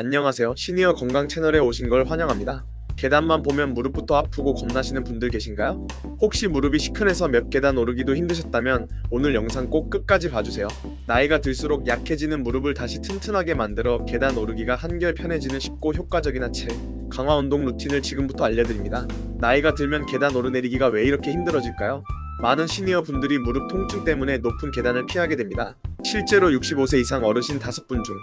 안녕하세요. 시니어 건강 채널에 오신 걸 환영합니다. 계단만 보면 무릎부터 아프고 겁나시는 분들 계신가요? 혹시 무릎이 시큰해서 몇 계단 오르기도 힘드셨다면 오늘 영상 꼭 끝까지 봐주세요. 나이가 들수록 약해지는 무릎을 다시 튼튼하게 만들어 계단 오르기가 한결 편해지는 쉽고 효과적인 하체 강화 운동 루틴을 지금부터 알려드립니다. 나이가 들면 계단 오르내리기가 왜 이렇게 힘들어질까요? 많은 시니어 분들이 무릎 통증 때문에 높은 계단을 피하게 됩니다. 실제로 65세 이상 어르신 5분 중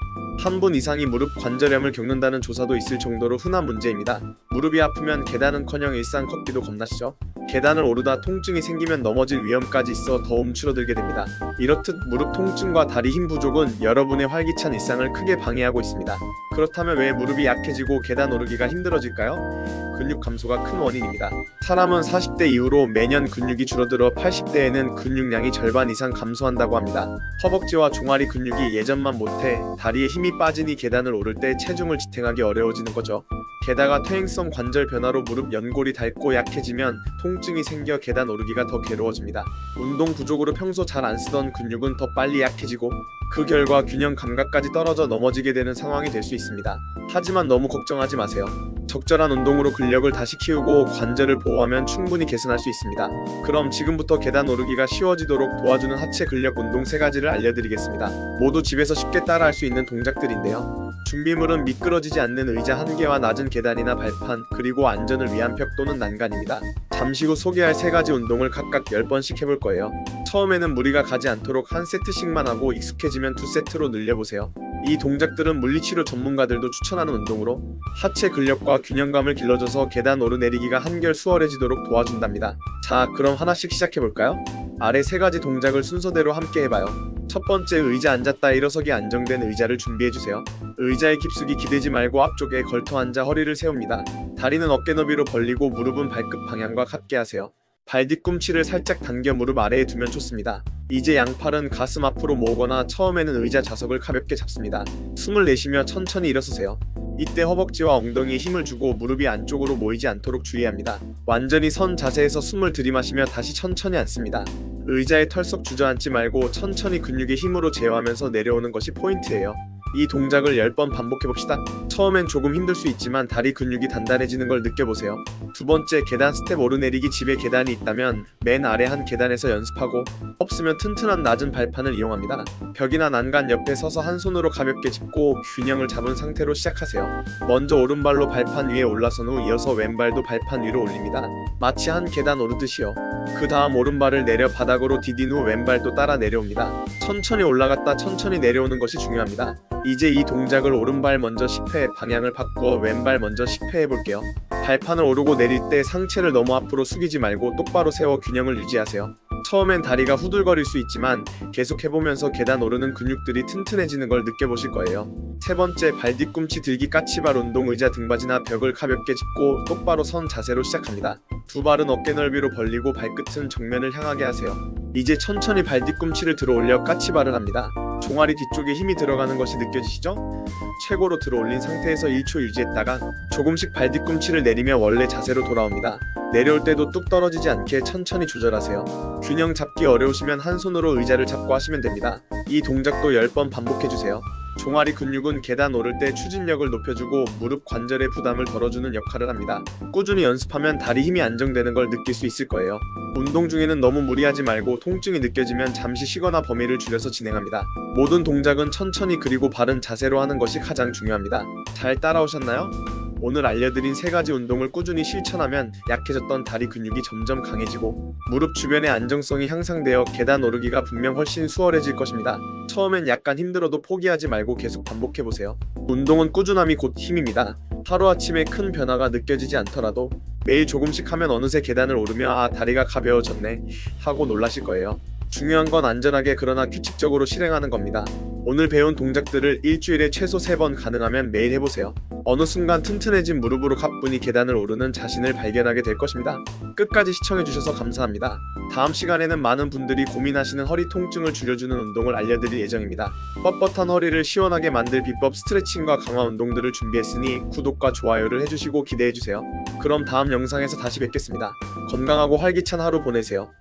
한 분 이상이 무릎 관절염을 겪는다는 조사도 있을 정도로 흔한 문제입니다. 무릎이 아프면 계단은커녕 일상 걷기도 겁나시죠? 계단을 오르다 통증이 생기면 넘어질 위험까지 있어 더 움츠러들게 됩니다. 이렇듯 무릎 통증과 다리 힘 부족은 여러분의 활기찬 일상을 크게 방해하고 있습니다. 그렇다면 왜 무릎이 약해지고 계단 오르기가 힘들어질까요? 근육 감소가 큰 원인입니다. 사람은 40대 이후로 매년 근육이 줄어들어 80대에는 근육량이 절반 이상 감소한다고 합니다. 허벅지와 종아리 근육이 예전만 못해 다리에 힘이 빠지니 계단을 오를 때 체중을 지탱하기 어려워지는 거죠. 게다가 퇴행성 관절 변화로 무릎 연골이 닳고 약해지면 통증이 생겨 계단 오르기가 더 괴로워집니다. 운동 부족으로 평소 잘 안 쓰던 근육은 더 빨리 약해지고 그 결과 균형 감각까지 떨어져 넘어지게 되는 상황이 될 수 있습니다. 하지만 너무 걱정하지 마세요. 적절한 운동으로 근력을 다시 키우고 관절을 보호하면 충분히 개선할 수 있습니다. 그럼 지금부터 계단 오르기가 쉬워지도록 도와주는 하체 근력 운동 3가지를 알려드리겠습니다. 모두 집에서 쉽게 따라할 수 있는 동작들인데요. 준비물은 미끄러지지 않는 의자 한 개와 낮은 계단이나 발판, 그리고 안전을 위한 벽 또는 난간입니다. 잠시 후 소개할 3가지 운동을 각각 10번씩 해볼 거예요. 처음에는 무리가 가지 않도록 한 세트씩만 하고 익숙해지면 두 세트로 늘려보세요. 이 동작들은 물리치료 전문가들도 추천하는 운동으로 하체 근력과 균형감을 길러줘서 계단 오르내리기가 한결 수월해지도록 도와준답니다. 자, 그럼 하나씩 시작해볼까요? 아래 세 가지 동작을 순서대로 함께 해봐요. 첫 번째 의자 앉았다 일어서기 안정된 의자를 준비해주세요. 의자의 깊숙이 기대지 말고 앞쪽에 걸터 앉아 허리를 세웁니다. 다리는 어깨 너비로 벌리고 무릎은 발끝 방향과 같게 하세요. 발 뒤꿈치를 살짝 당겨 무릎 아래에 두면 좋습니다. 이제 양팔은 가슴 앞으로 모으거나 처음에는 의자 좌석을 가볍게 잡습니다. 숨을 내쉬며 천천히 일어서세요. 이때 허벅지와 엉덩이에 힘을 주고 무릎이 안쪽으로 모이지 않도록 주의합니다. 완전히 선 자세에서 숨을 들이마시며 다시 천천히 앉습니다. 의자에 털썩 주저앉지 말고 천천히 근육의 힘으로 제어하면서 내려오는 것이 포인트예요. 이 동작을 10번 반복해봅시다. 처음엔 조금 힘들 수 있지만 다리 근육이 단단해지는 걸 느껴보세요. 두 번째 계단 스텝 오르내리기 집에 계단이 있다면 맨 아래 한 계단에서 연습하고 없으면 튼튼한 낮은 발판을 이용합니다. 벽이나 난간 옆에 서서 한 손으로 가볍게 짚고 균형을 잡은 상태로 시작하세요. 먼저 오른발로 발판 위에 올라선 후 이어서 왼발도 발판 위로 올립니다. 마치 한 계단 오르듯이요. 그 다음 오른발을 내려 바닥으로 디딘 후 왼발도 따라 내려옵니다. 천천히 올라갔다 천천히 내려오는 것이 중요합니다. 이제 이 동작을 오른발 먼저 10회 방향을 바꾸어 왼발 먼저 10회 해볼게요. 발판을 오르고 내릴 때 상체를 너무 앞으로 숙이지 말고 똑바로 세워 균형을 유지하세요. 처음엔 다리가 후들거릴 수 있지만 계속 해보면서 계단 오르는 근육들이 튼튼해지는 걸 느껴보실 거예요. 세 번째 발 뒤꿈치 들기 까치발 운동 의자 등받이나 벽을 가볍게 짚고 똑바로 선 자세로 시작합니다. 두 발은 어깨 넓이로 벌리고 발끝은 정면을 향하게 하세요. 이제 천천히 발 뒤꿈치를 들어 올려 까치발을 합니다. 종아리 뒤쪽에 힘이 들어가는 것이 느껴지시죠? 최고로 들어 올린 상태에서 1초 유지했다가 조금씩 발 뒤꿈치를 내리며 원래 자세로 돌아옵니다. 내려올 때도 뚝 떨어지지 않게 천천히 조절하세요. 균형 잡기 어려우시면 한 손으로 의자를 잡고 하시면 됩니다. 이 동작도 10번 반복해주세요. 종아리 근육은 계단 오를 때 추진력을 높여주고 무릎 관절의 부담을 덜어주는 역할을 합니다. 꾸준히 연습하면 다리 힘이 안정되는 걸 느낄 수 있을 거예요. 운동 중에는 너무 무리하지 말고 통증이 느껴지면 잠시 쉬거나 범위를 줄여서 진행합니다. 모든 동작은 천천히 그리고 바른 자세로 하는 것이 가장 중요합니다. 잘 따라오셨나요? 오늘 알려드린 세 가지 운동을 꾸준히 실천하면 약해졌던 다리 근육이 점점 강해지고 무릎 주변의 안정성이 향상되어 계단 오르기가 분명 훨씬 수월해질 것입니다. 처음엔 약간 힘들어도 포기하지 말고 계속 반복해보세요. 운동은 꾸준함이 곧 힘입니다. 하루아침에 큰 변화가 느껴지지 않더라도 매일 조금씩 하면 어느새 계단을 오르며 아 다리가 가벼워졌네 하고 놀라실 거예요. 중요한 건 안전하게 그러나 규칙적으로 실행하는 겁니다. 오늘 배운 동작들을 일주일에 최소 3번 가능하면 매일 해보세요. 어느 순간 튼튼해진 무릎으로 가뿐히 계단을 오르는 자신을 발견하게 될 것입니다. 끝까지 시청해주셔서 감사합니다. 다음 시간에는 많은 분들이 고민하시는 허리 통증을 줄여주는 운동을 알려드릴 예정입니다. 뻣뻣한 허리를 시원하게 만들 비법 스트레칭과 강화 운동들을 준비했으니 구독과 좋아요를 해주시고 기대해주세요. 그럼 다음 영상에서 다시 뵙겠습니다. 건강하고 활기찬 하루 보내세요.